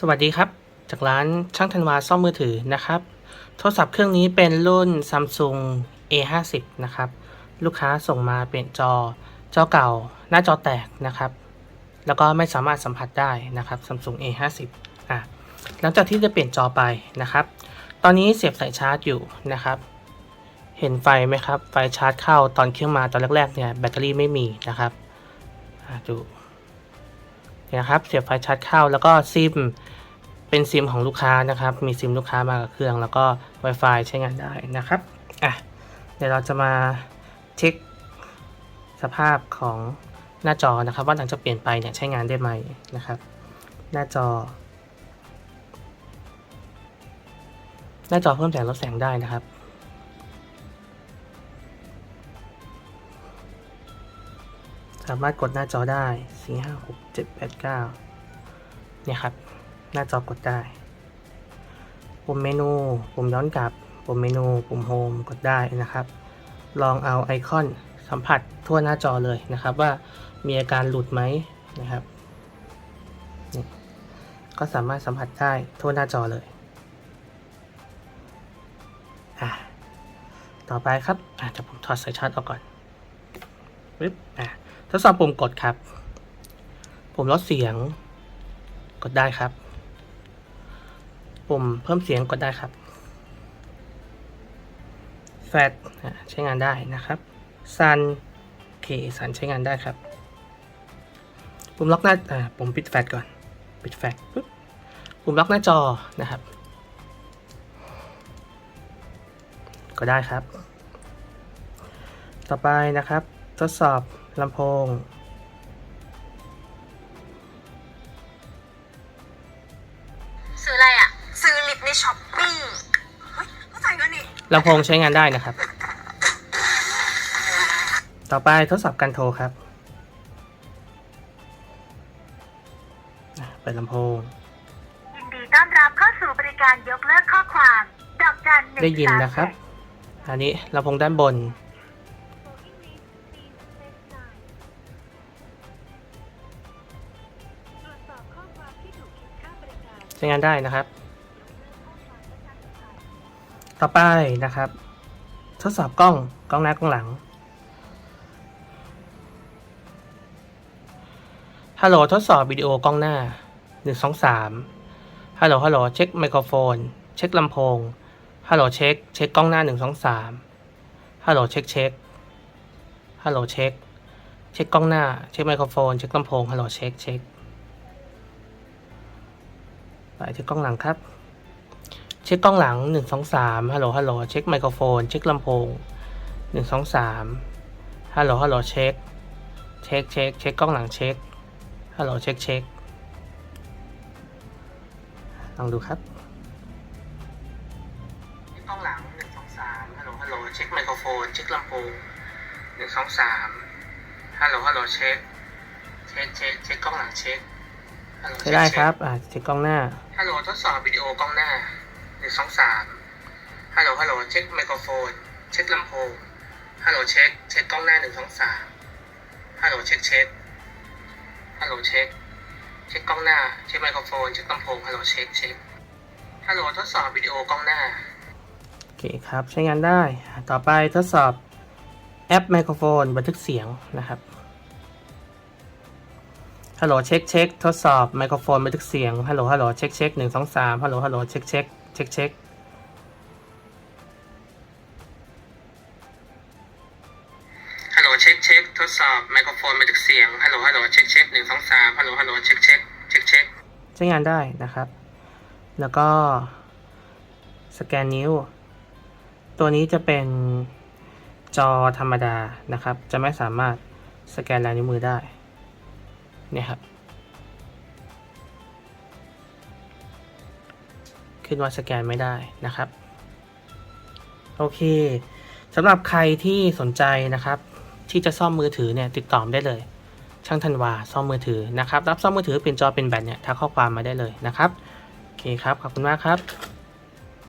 สวัสดีครับ จากร้านช่างธันวาซ่อมมือถือนะครับ โทรศัพท์เครื่องนี้เป็นรุ่น Samsung A50 นะครับ ลูกค้าส่งมาเป็นจอ จอเก่า หน้าจอแตกนะครับ แล้วก็ไม่สามารถสัมผัสได้นะครับ Samsung A50 อะหลังจากที่จะเปลี่ยนจอไปนะครับ ตอนนี้เสียบสายชาร์จอยู่นะครับ เห็นไฟไหมครับ ไฟชาร์จเข้าตอนเครื่องมาตอนแรกๆเนี่ยแบตเตอรี่ไม่มีนะครับอะดู นะครับ เสียบไฟชาร์จเข้า แล้วก็ซิมเป็นซิมของลูกค้านะครับ มีซิมลูกค้ามากับเครื่อง แล้วก็ Wi-Fi ใช้งานได้นะครับอะเดี๋ยวเราจะมาเช็คสภาพของหน้าจอนะครับ ว่าหลังจากเปลี่ยนไปเนี่ยใช้งานได้ไหมนะครับ หน้าจอ หน้าจอเพิ่มแสงลดแสงได้นะครับ สามารถกดหน้าจอได้4 5 6 7 8 9เจ็ดแปดเก้าเนี่ยครับ หน้าจอกดได้ ปุ่มเมนู ปุ่มย้อนกลับ ปุ่มเมนู ปุ่มโฮมกดได้นะครับ ลองเอาไอคอนสัมผัสทั่วหน้าจอเลยนะครับว่ามีอาการหลุดไหมนะครับนี่ก็สามารถสัมผัสได้ทั่วหน้าจอเลยอะต่อไปครับอะจะผมถอดสายชาร์จออกก่อนปึ๊บอะ ทดสอบปุ่มกดครับ ปุ่มลดเสียง กดได้ครับ ปุ่มเพิ่มเสียงกดได้ครับ แฟลชใช้งานได้นะครับซันโอเคซันใช้งานได้ครับ ปุ่มล็อกหน้าอ่าปุ่มปิดแฟลชก่อน ปิดแฟลชปุ๊บ ปุ่มล็อกหน้าจอนะครับ ก็ได้ครับ ต่อไปนะครับ ทดสอบ ลำโพง ซื้ออะไรอะ ซื้อลิปในช้อปปี้เฮ้ยเข้าใจกันนี่ลำโพงใช้งานได้นะครับ ต่อไปทดสอบการโทรครับอะเปิดลำโพง ยินดีต้อนรับเข้าสู่บริการยกเลิกข้อความ ดอกจันหนึ่งได้ยินสามนะครับ อันนี้ลำโพงด้านบน ช้งานได้นะครับ ต่อไปนะครับ ทดสอบกล้องกล้องหน้ากล้องหลังฮัลโหลทดสอบวิดีโอกล้องหน้า1 2 3ฮัลโหลฮัลโหลเช็คไมโครโฟน เช็คลำโพงฮัลโหลเช็คเช็คกล้องหน้า1 2 3ฮัลโหลเช็คเช็คฮัลโหลเช็คเช็คกล้องหน้า เช็คไมโครโฟน เช็คลำโพงฮัลโหลเช็คเช็ค ไปที่กล้องหลังครับ เช็คกล้องหลังหนึ่งสองสามฮัลโหลฮัลโหลเช็คไมโครโฟน เช็คลำโพงหนึ่งสองสามฮัลโหลฮัลโหลเช็ค เช็คเช็คเช็คกล้องหลังเช็คฮัลโหลเช็คเช็คลองดูครับกล้องหลังหนึ่งสองสามฮัลโหลฮัลโหลเช็คไมโครโฟน เช็คลำโพงหนึ่งสองสามฮัลโหลฮัลโหลเช็ค เช็คเช็คเช็คกล้องหลังเช็ค ใช้ได้ครับ อ่าเช็คกล้องหน้า ฮัลโหลทดสอบวิดีโอกล้องหน้าหนึ่งสองสามฮัลโหลฮัลโหลเช็คไมโครโฟน เช็คลำโพง ฮัลโหลเช็ค เช็คกล้องหน้าหนึ่งสองสามฮัลโหลเช็คเช็ค ฮัลโหลเช็ค เช็คกล้องหน้า เช็คไมโครโฟน เช็คลำโพง ฮัลโหลเช็คเช็ค ฮัลโหลทดสอบวิดีโอกล้องหน้า โอเคครับ ใช้งานได้ ต่อไปทดสอบแอปไมโครโฟนบันทึกเสียงนะครับ ฮัลโหลเช็คเช็คทดสอบไมโครโฟนบันทึกเสียง ฮัลโหลฮัลโหลเช็คเช็คหนึ่งสองสามฮัลโหลฮัลโหลเช็คเช็คเช็คเช็คฮัลโหลเช็คเช็คทดสอบไมโครโฟนบันทึกเสียง ฮัลโหลฮัลโหลเช็คเช็คหนึ่งสองสามฮัลโหลฮัลโหลเช็คเช็คเช็คเช็คใช้งานได้นะครับ แล้วก็สแกนนิ้ว ตัวนี้จะเป็นจอธรรมดานะครับ จะไม่สามารถสแกนลายนิ้วมือได้ เนี่ยครับ ขึ้นว่าสแกนไม่ได้นะครับ โอเคสำหรับใครที่สนใจนะครับ ที่จะซ่อมมือถือเนี่ยติดต่อได้เลย ช่างธันวาซ่อมมือถือนะครับ รับซ่อมมือถือเปลี่ยนจอเป็นแบตเนี่ยทักข้อความมาได้เลยนะครับ โอเคครับ ขอบคุณมากครับ